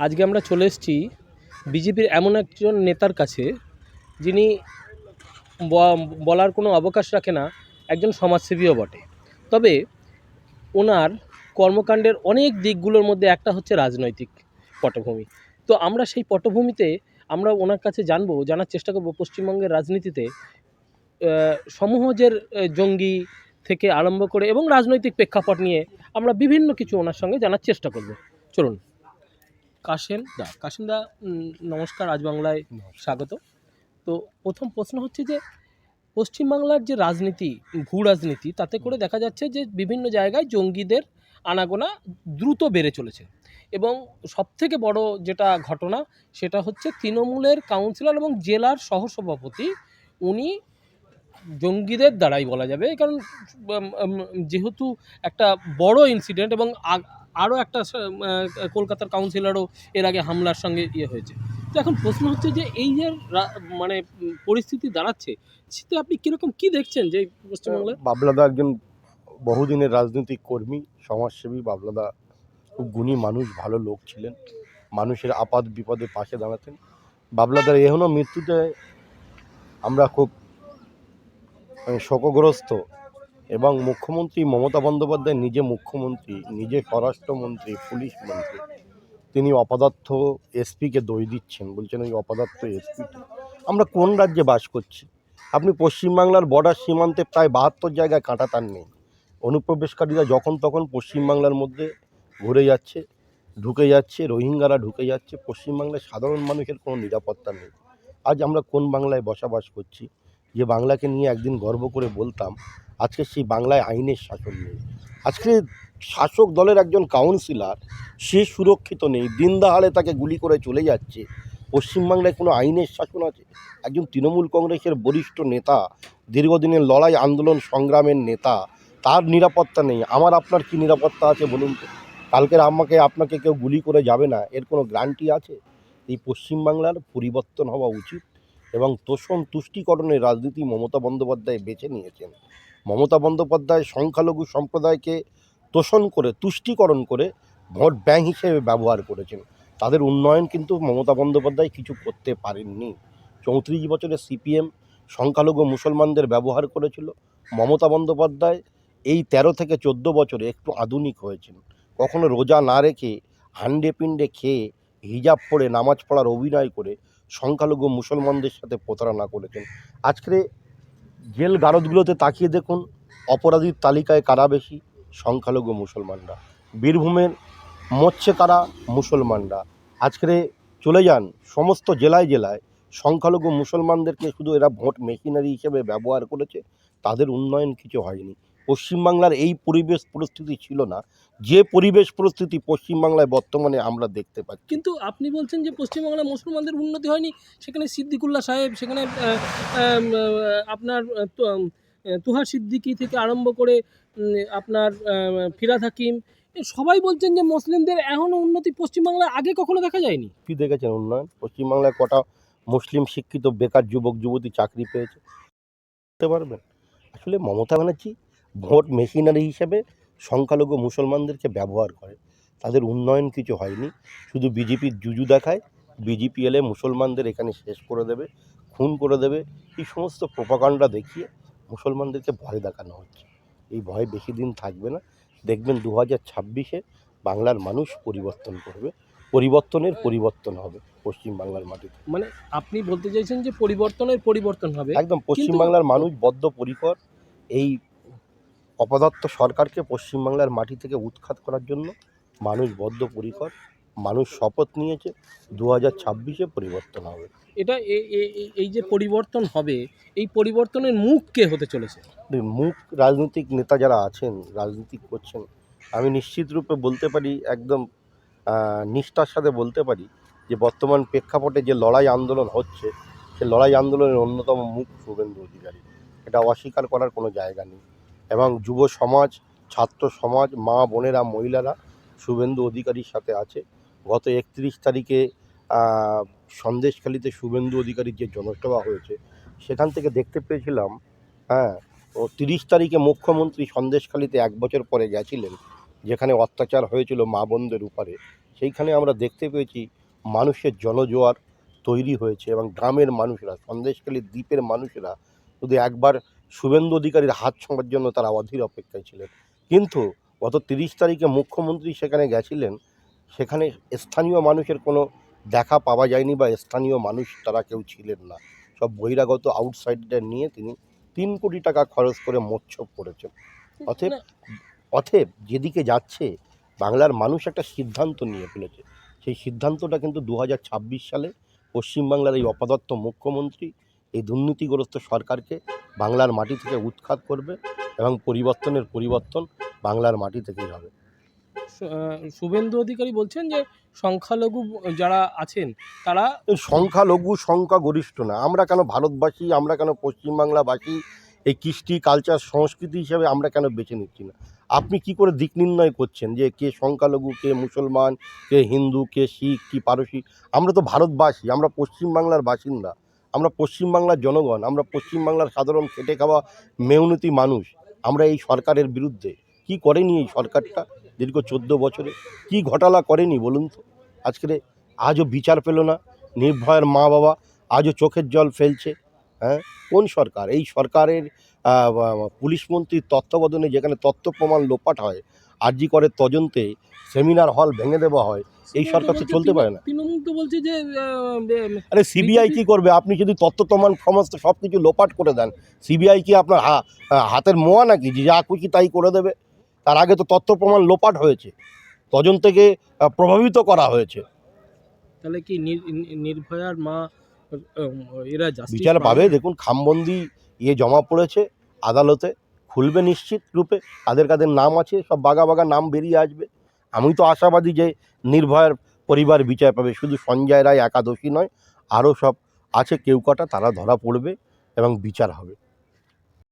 আজকে আমরা চলে এসেছি বিজেপির এমন একজন নেতার কাছে, যিনি বলার কোনো অবকাশ রাখে না, একজন সমাজসেবীও বটে। তবে ওনার কর্মকাণ্ডের অনেক দিকগুলোর মধ্যে একটা হচ্ছে রাজনৈতিক পটভূমি। তো আমরা সেই পটভূমিতে আমরা ওনার কাছে জানব, জানার চেষ্টা করব পশ্চিমবঙ্গের রাজনীতিতে সমূহজের জঙ্গি থেকে আরম্ভ করে এবং রাজনৈতিক প্রেক্ষাপট নিয়ে আমরা বিভিন্ন কিছু ওনার সঙ্গে জানার চেষ্টা করব। চলুন। কাশেম দা কাশেম দা নমস্কার আজ বাংলায় স্বাগত। তো প্রথম প্রশ্ন হচ্ছে যে পশ্চিমবাংলার যে রাজনীতি ভূ রাজনীতি তাতে করে দেখা যাচ্ছে যে বিভিন্ন জায়গায় জঙ্গিদের আনাগোনা দ্রুত বেড়ে চলেছে। এবং সবথেকে বড় যেটা ঘটনা সেটা হচ্ছে তৃণমূলের কাউন্সিলর এবং জেলার সহসভাপতি উনি জঙ্গিদের দ্বারাই বলা যাবে, কারণ যেহেতু একটা বড় ইনসিডেন্ট এবং আরও একটা কলকাতার কাউন্সিলরও এর আগে হামলার সঙ্গে ইয়ে হয়েছে। তো এখন প্রশ্ন হচ্ছে যে এই যে মানে পরিস্থিতি দাঁড়াচ্ছে সেটা আপনি কীরকম কী দেখছেন যে পশ্চিমবাংলায়? বাবলাদা একজন বহুদিনের রাজনৈতিক কর্মী, সমাজসেবী। বাবলাদা খুব গুণী মানুষ, ভালো লোক ছিলেন। মানুষের আপাত বিপদে পাশে দাঁড়াতেন। বাবলাদার এখনও মৃত্যুতে আমরা খুব শোকগ্রস্ত এবং মুখ্যমন্ত্রী মমতা বন্দ্যোপাধ্যায় নিজে মুখ্যমন্ত্রী, নিজে স্বরাষ্ট্রমন্ত্রী, পুলিশ মন্ত্রী, তিনি অপদার্থ এসপিকে দই দিচ্ছেন, বলছেন ওই অপদার্থ এসপি আমরা কোন রাজ্যে বাস করছি? আপনি পশ্চিমবাংলার বর্ডার সীমান্তে প্রায় বাহাত্তর জায়গায় কাঁটাতার নেই। অনুপ্রবেশকারীরা যখন তখন পশ্চিমবাংলার মধ্যে ঘুরে যাচ্ছে, ঢুকে যাচ্ছে, রোহিঙ্গারা ঢুকে যাচ্ছে। পশ্চিমবাংলায় সাধারণ মানুষের কোনো নিরাপত্তা নেই। আজ আমরা কোন বাংলায় বসবাস করছি? যে বাংলাকে নিয়ে একদিন গর্ব করে বলতাম, আজকে সেই বাংলায় আইনের শাসন নেই। আজকে শাসক দলের একজন কাউন্সিলার সে সুরক্ষিত নেই দিন দাহাড়ে তাকে গুলি করে চলে যাচ্ছে। পশ্চিমবাংলায় কোনো আইনের শাসন আছে? একজন তৃণমূল কংগ্রেসের বরিষ্ঠ নেতা, দীর্ঘদিনের লড়াই আন্দোলন সংগ্রামের নেতা, তার নিরাপত্তা নেই। আমার, আপনার কি নিরাপত্তা আছে বলুন তো? কালকের আমাকে, আপনাকে কেউ গুলি করে যাবে না? এর কোনো গ্যারান্টি আছে? এই পশ্চিমবাংলার পরিবর্তন হওয়া উচিত। এবং তোষণ তুষ্টিকরণের রাজনীতি মমতা বন্দ্যোপাধ্যায় বেছে নিয়েছেন। মমতা বন্দ্যোপাধ্যায় সংখ্যালঘু সম্প্রদায়কে তোষণ করে, তুষ্টিকরণ করে ভোট ব্যাংক হিসেবে ব্যবহার করেছেন। তাদের উন্নয়ন কিন্তু মমতা বন্দ্যোপাধ্যায় কিছু করতে পারেননি। চৌত্রিশ বছরে সিপিএম সংখ্যালঘু মুসলমানদের ব্যবহার করেছিল। মমতা বন্দ্যোপাধ্যায় এই তেরো থেকে চোদ্দ বছরে একটু আধুনিক হয়েছেন। কখনো রোজা না রেখে হান্ডে পিণ্ডে খেয়ে হিজাব পরে নামাজ পড়ার অভিনয় করে সংখ্যালঘু মুসলমানদের সাথে প্রতারণা করেছেন। আজকে জেল গারদগুলোতে তাকিয়ে দেখুন, অপরাধীর তালিকায় কারা বেশি? সংখ্যালঘু মুসলমানরা। বীরভূমের মরছে কারা? মুসলমানরা। আজকে চলে যান সমস্ত জেলায় জেলায়। সংখ্যালঘু মুসলমানদেরকে শুধু এরা ভোট মেশিনারি হিসেবে ব্যবহার করেছে, তাদের উন্নয়ন কিছু হয়নি। পশ্চিমবাংলার এই পরিবেশ পরিস্থিতি ছিল না যে পরিবেশ পরিস্থিতি পশ্চিমবাংলায় বর্তমানে আমরা দেখতে পাচ্ছি। কিন্তু আপনি বলছেন যে পশ্চিমবাংলায় মুসলমানদের উন্নতি হয়নি সেখানে সিদ্দিকুল্লাহ সাহেব সেখানে আপনার তুহার সিদ্দিকি থেকে আরম্ভ করে আপনার ফিরাদ হাকিম সবাই বলছেন যে মুসলিমদের এখনও উন্নতি পশ্চিমবাংলায় আগে কখনো দেখা যায়নি। কি দেখেছেন উন্নয়ন? পশ্চিমবাংলায় কটা মুসলিম শিক্ষিত বেকার যুবক যুবতী চাকরি পেয়েছে বুঝতে পারবেন? আসলে মমতা ব্যানার্জি ভোট মেশিনারি হিসেবে সংখ্যালঘু মুসলমানদেরকে ব্যবহার করে। তাদের উন্নয়ন কিছু হয়নি। শুধু বিজেপির জুজু দেখায় বিজেপি এলে মুসলমানদের এখানে শেষ করে দেবে খুন করে দেবে। এই সমস্ত প্রপাকাণ্ডা দেখিয়ে মুসলমানদেরকে ভয় দেখানো হচ্ছে। এই ভয় বেশি দিন থাকবে না। দেখবেন দু হাজার ছাব্বিশে বাংলার মানুষ পরিবর্তন করবে। পরিবর্তনের পরিবর্তন হবে পশ্চিম বাংলার মাটিতে। মানে আপনি বলতে চাইছেন যে পরিবর্তনের পরিবর্তন হবে। একদম পশ্চিম বাংলার মানুষ বদ্ধপরিকর। এই অপদার্থ সরকারকে পশ্চিমবাংলার মাটি থেকে উৎখাত করার জন্য মানুষ বদ্ধপরিকর মানুষ শপথ নিয়েছে দু হাজার ছাব্বিশে পরিবর্তন হবে। এটা এই যে পরিবর্তন হবে এই পরিবর্তনের মুখ কে হতে চলেছে? মুখ রাজনৈতিক নেতা যারা আছেন রাজনীতি করছেন আমি নিশ্চিত রূপে বলতে পারি একদম নিষ্ঠার সাথে বলতে পারি যে বর্তমান প্রেক্ষাপটে যে লড়াই আন্দোলন হচ্ছে সে লড়াই আন্দোলনের অন্যতম মুখ শুভেন্দু অধিকারী। এটা অস্বীকার করার কোনো জায়গা নেই। এবং যুব সমাজ, ছাত্র সমাজ, মা বোনেরা, মহিলারা শুভেন্দু অধিকারীর সাথে আছে। গত একত্রিশ তারিখে সন্দেশখালিতে শুভেন্দু অধিকারীর যে জনসভা হয়েছে, সেখান থেকে দেখতে পেয়েছিলাম হ্যাঁ ও তিরিশ তারিখে মুখ্যমন্ত্রী সন্দেশখালিতে এক বছর পরে গেছিলেন, যেখানে অত্যাচার হয়েছিল মা বোনদের উপরে। সেইখানে আমরা দেখতে পেয়েছি, মানুষের জনজোয়ার তৈরি হয়েছে এবং গ্রামের মানুষরা সন্দেশখালী দ্বীপের মানুষরা, শুধু একবার শুভেন্দু অধিকারীর হাত ছোঁয়ার জন্য তারা অধীর অপেক্ষায় ছিলেন। কিন্তু গত তিরিশ তারিখে মুখ্যমন্ত্রী সেখানে গেছিলেন সেখানে স্থানীয় মানুষের কোনো দেখা পাওয়া যায়নি বা স্থানীয় মানুষ তারা কেউ ছিলেন না। সব বহিরাগত আউটসাইডার নিয়ে তিনি তিন কোটি টাকা খরচ করে মোচ্ছব করেছেন। না, অতএব যেদিকে যাচ্ছে বাংলার মানুষ একটা সিদ্ধান্ত নিয়ে ফেলেছে। সেই সিদ্ধান্তটা কিন্তু দু হাজার ছাব্বিশ সালে পশ্চিমবাংলার এই অপদত্ত মুখ্যমন্ত্রী এই দুর্নীতিগ্রস্ত সরকারকে বাংলার মাটি থেকে উৎখাত করবে এবং পরিবর্তনের পরিবর্তন বাংলার মাটি থেকেই হবে। শুভেন্দু অধিকারী বলছেন যে সংখ্যালঘু যারা আছেন তারা সংখ্যালঘু সংখ্যা গরিষ্ঠ না। আমরা কেন ভারতবাসী আমরা কেন পশ্চিমবাংলাবাসী এই কৃষ্টি কালচার সংস্কৃতি হিসেবে আমরা কেন বেছে নিচ্ছি না? আপনি কি করে দিক নির্ণয় করছেন যে কে সংখ্যালঘু কে মুসলমান কে হিন্দু কে শিখ কি পারসি? আমরা তো ভারতবাসী আমরা পশ্চিমবাংলার বাসিন্দা। আমরা পশ্চিমবাংলার জনগণ, আমরা পশ্চিমবাংলার সাধারণ খেটে খাওয়া মেহনতি মানুষ, আমরা এই সরকারের বিরুদ্ধে কি করেনি এই সরকারটা দীর্ঘ চোদ্দ বছরে? কি ঘটালা করেনি বলুন তো? আজকে আজও বিচার পেল না, নির্ভয়ের মা বাবা আজও চোখের জল ফেলছে হ্যাঁ? কোন সরকার? এই সরকারের পুলিশ মন্ত্রীর তত্ত্বাবধানে যেখানে তথ্য প্রমাণ লোপাট হয় আরজি করে তদন্তে সেমিনার হল ভেঙে দেওয়া হয় এই সরকার তো চলতে পারে না। তৃণমূল তো বলছে যে আরে সিবিআই কি করবে? আপনি যদি তথ্য প্রমাণ সমস্ত সব কিছু লোপাট করে দেন সিবিআই কি আপনার হাতের মোয়া নাকি যে যা খুশি তাই করে দেবে? তার আগে তো তথ্য প্রমাণ লোপাট হয়েছে তদন্তকে প্রভাবিত করা হয়েছে। তাহলে কি নির্ভয়ার মা এরা বিচার পাবে? দেখুন খামবন্দি ইয়ে জমা পড়েছে আদালতে। খুলবে নিশ্চিত রূপে। কাদের কাদের নাম আছে, সব বাগা বাগা নাম বেরিয়ে আসবে। আমি তো আশাবাদী যে নির্ভয়ের পরিবার বিচার পাবে। শুধু সঞ্জয় রায় একাদশী নয়, আরও সব আছে, কেউ কটা, তারা ধরা পড়বে এবং বিচার হবে।